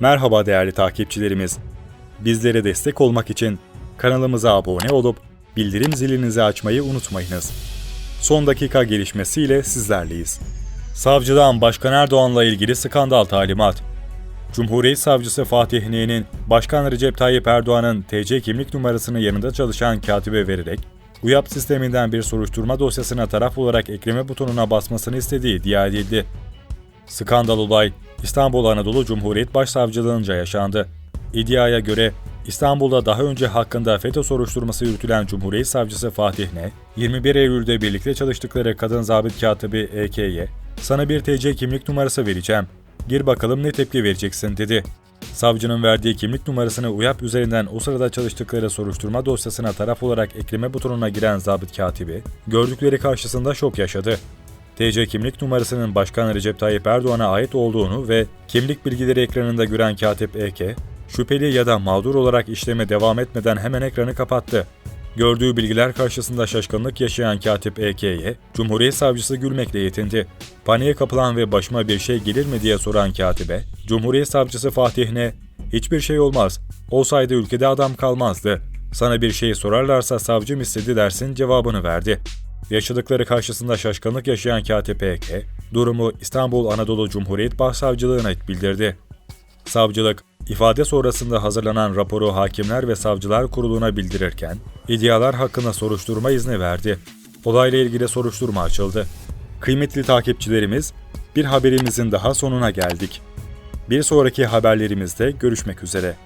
Merhaba değerli takipçilerimiz. Bizlere destek olmak için kanalımıza abone olup bildirim zilinizi açmayı unutmayınız. Son dakika gelişmesiyle sizlerleyiz. Savcıdan Başkan Erdoğan'la ilgili skandal talimat. Cumhuriyet Savcısı Fatih Niye'nin Başkan Recep Tayyip Erdoğan'ın TC kimlik numarasını yanında çalışan katibe vererek UYAP sisteminden bir soruşturma dosyasına taraf olarak ekleme butonuna basmasını istediği iddia edildi. Skandal olay İstanbul Anadolu Cumhuriyet Başsavcılığınca yaşandı. İddiaya göre İstanbul'da daha önce hakkında FETÖ soruşturması yürütülen Cumhuriyet Savcısı Fatih Ne, 21 Eylül'de birlikte çalıştıkları kadın zabit katibi EK'ye sana bir TC kimlik numarası vereceğim. Gir bakalım ne tepki vereceksin dedi. Savcının verdiği kimlik numarasını UYAP üzerinden o sırada çalıştıkları soruşturma dosyasına taraf olarak ekleme butonuna giren zabit katibi, gördükleri karşısında şok yaşadı. TC kimlik numarasının Başkan Recep Tayyip Erdoğan'a ait olduğunu ve kimlik bilgileri ekranında gören katip EK, şüpheli ya da mağdur olarak işleme devam etmeden hemen ekranı kapattı. Gördüğü bilgiler karşısında şaşkınlık yaşayan katip EK'ye Cumhuriyet Savcısı gülmekle yetindi. Paniğe kapılan ve başıma bir şey gelir mi diye soran katibe, Cumhuriyet Savcısı Fatih ne, hiçbir şey olmaz, olsaydı ülkede adam kalmazdı. Sana bir şey sorarlarsa savcım istedi dersin cevabını verdi. Yaşadıkları karşısında şaşkınlık yaşayan Katip EK, durumu İstanbul Anadolu Cumhuriyet Başsavcılığına bildirdi. Savcılık, ifade sonrasında hazırlanan raporu Hakimler ve Savcılar Kurulu'na bildirirken, iddialar hakkında soruşturma izni verdi. Olayla ilgili soruşturma açıldı. Kıymetli takipçilerimiz, bir haberimizin daha sonuna geldik. Bir sonraki haberlerimizde görüşmek üzere.